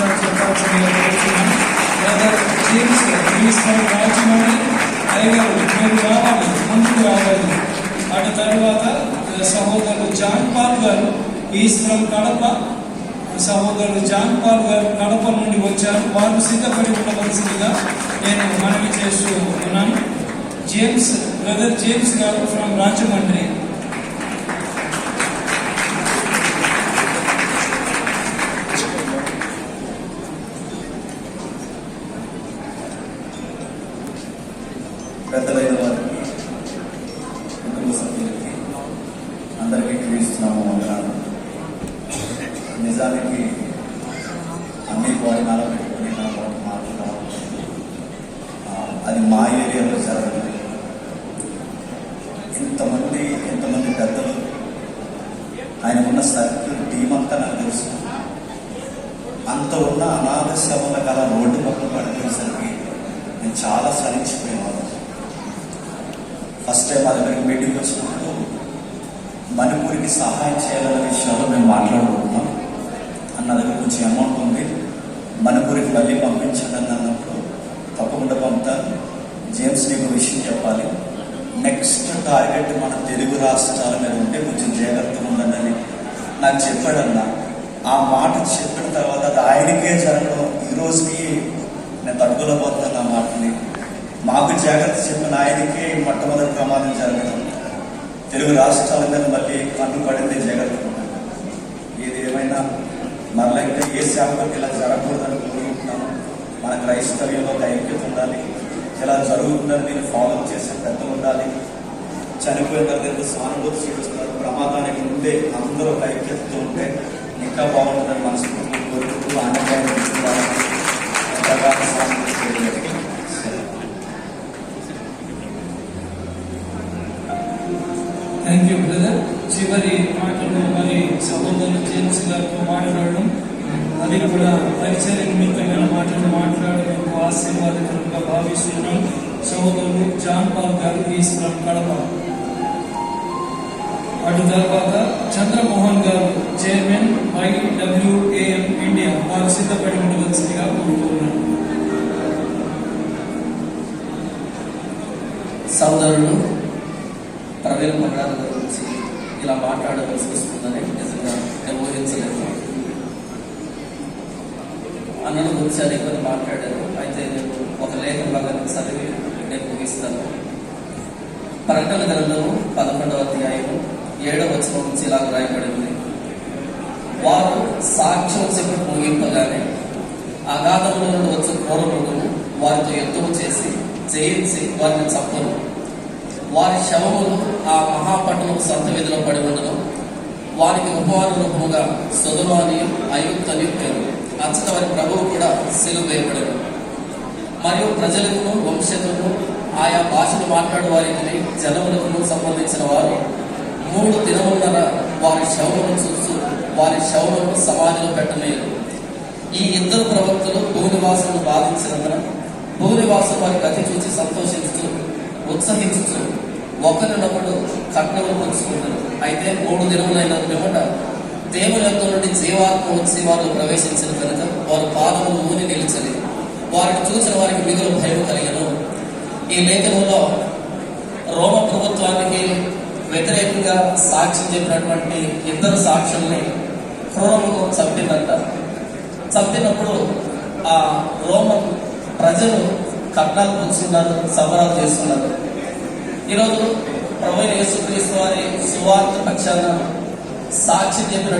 సాక్షిగా చెప్పాల్సిందిగా కోరుతున్నాను brother James క్రీస్తు రాజమండ్రి అయ్యగారు మీరు రావాలి ముందుకు రావాలి అటు తర్వాత సహోదరుడు జాన్ పాల్ గారు ఈశ్వరం కడప సహోదరుడు జాన్ పాల్ గారు కడప నుండి వచ్చారు వారు సిద్ధపడి ఉండవలసిందిగా నేను మనవి చేస్తూ ఉన్నాను. James brother James garu from Rajahmundry. పెద్దలైన వారికి కుటుంబ సభ్యులకి అందరికీ క్రీస్తున్నాము వందనాలు. నిజానికి అన్ని భోజనాలు పెట్టుకుని నా మాట్లాడాలి అది మా ఏరియాలో జరగదు. ఇంతమంది ఇంతమంది పెద్దలు ఆయన ఉన్న సర్కిల్ టీం అంతా నాకు తెలుసు. అంత ఉన్న అనాథ శవల కళ రోడ్డు ఎవరికి సహాయం చేయాలనే విషయంలో మేము మాట్లాడుకుంటున్నాం. అన్న దగ్గర కొంచెం అమౌంట్ ఉంది. మణిపూర్కి మళ్ళీ పంపించండి అన్నప్పుడు తప్పకుండా పంపుతాను. జేమ్స్ నీకు విషయం చెప్పాలి. నెక్స్ట్ టార్గెట్ మన తెలుగు రాష్ట్రాల మీద ఉంటే కొంచెం జాగ్రత్తగా ఉండండి. నాకు చెప్పాడన్నా ఆ మాట చెప్పిన తర్వాత అది ఆయనకే జరగడం ఈ రోజుకి నేను తట్టుకోలేకపోతున్నాను ఆ మాటని. మాకు జాగ్రత్త చెప్పిన ఆయనకే మొట్టమొదటి ప్రమాదం జరగడం. తెలుగు రాష్ట్రాల మీద మళ్ళీ పన్నుపడింది జాగ్రత్త ఏది ఏమైనా మరలా ఇంకా ఏ శాఖలకు ఇలా జరగకూడదని కోరుకుంటున్నాను మన క్రైస్తవ్యంలో ఐక్యత ఉండాలి. ఇలా జరుగుతుందని నేను ఫాలో చేసే పెద్దలు ఉండాలి. చనిపోయిన తర్వాత సానుభూతి చూపిస్తున్నారు. ప్రమాదానికి ముందే అందరూ ఒక ఐక్యతతో ఉంటే ఇంకా బాగుంటుందని మనస్ఫూర్తిగా థ్యాంక్ యూ బ్రదర్ చివరి మాటలు మరి సహోదరులు జేమ్స్ గారితో మాట్లాడడం అది కూడా పరిచయ నిమిత్తమైన మాటలు మాట్లాడడం ఆశీర్వాదకరంగా భావిస్తున్నాం. సహోదరుడు జాన్ పాల్ గారు ఈశ్వరం కడప. అటు తర్వాత చంద్రమోహన్ గారు చైర్మన్ ఐడబ్ల్యూఏఎం ఇండియా వారు సిద్ధపడి ఉండవలసిందిగా కోరుతున్నాను. సోదరుడు ప్రవీణ్ మగడాల గురించి ఇలా మాట్లాడవలసి వస్తుందని నిజంగా నేను ఊహించలేదు అన్నల గురించి అది మాట్లాడారు. అయితే నేను ఒక లేఖ భాగాన్ని చదివి నేను ముగిస్తాను. ప్రకటన గ్రంథము పదకొండవ అధ్యాయము ఏడవ వచనం నుంచి ఇలా రాయబడింది వారు సాక్ష్యం చెప్పి ముగింపగానే అగాధంలో నుండి వచ్చే క్రూర మృగము వారితో యుద్ధము చేసి జయించి వారిని చంపను. వారి శవములు ఆ మహాపట్టణం సంత వీధిలో పడి ఉండడం వారికి ఉపవాద రూపముగా సుధమాని అయుక్తని పేరు అచ్చట వారి ప్రభువు కూడా సిలువ వేయబడను. మరియు ప్రజలకు వంశతులను ఆయా భాషలు మాట్లాడే వారికి జనములకు సంబంధించిన వారు. మూడు దినమున్నర వారి శవములను చూస్తూ వారి శవములను సమాధిలో పెట్టలేదు ఈ ఇద్దరు ప్రవక్తలు భూనివాసులను బాధించినందున భూనివాసులు వారి గతి చూసి సంతోషిస్తూ ఉత్సహించుతూ ఒకరినొకడు కట్నములు పంచుకుంటారు అయితే మూడు దినములైన పిమ్మట దేవుని యొక్క నుండి జీవాత్మ వచ్చి వారు ప్రవేశించిన కనుక వారు పాదములు ఊని నిలిచని వారిని చూసిన వారికి మిగులు భయం కలిగను. ఈ లేఖనంలో రోమ ప్రభుత్వానికి వ్యతిరేకంగా సాక్ష్యం చెప్పినటువంటి ఇద్దరు సాక్షుల్ని క్రూరముకు చంపిందంట చంపినప్పుడు ఆ రోమన్ ప్రజలు కట్నాలు పుచ్చుకున్నారు సంబరాలు చేసుకున్నారు ఈరోజు ప్రభు యేసుక్రీస్తు వారి సువార్త పక్షాన సాక్షి చెప్పినట్టు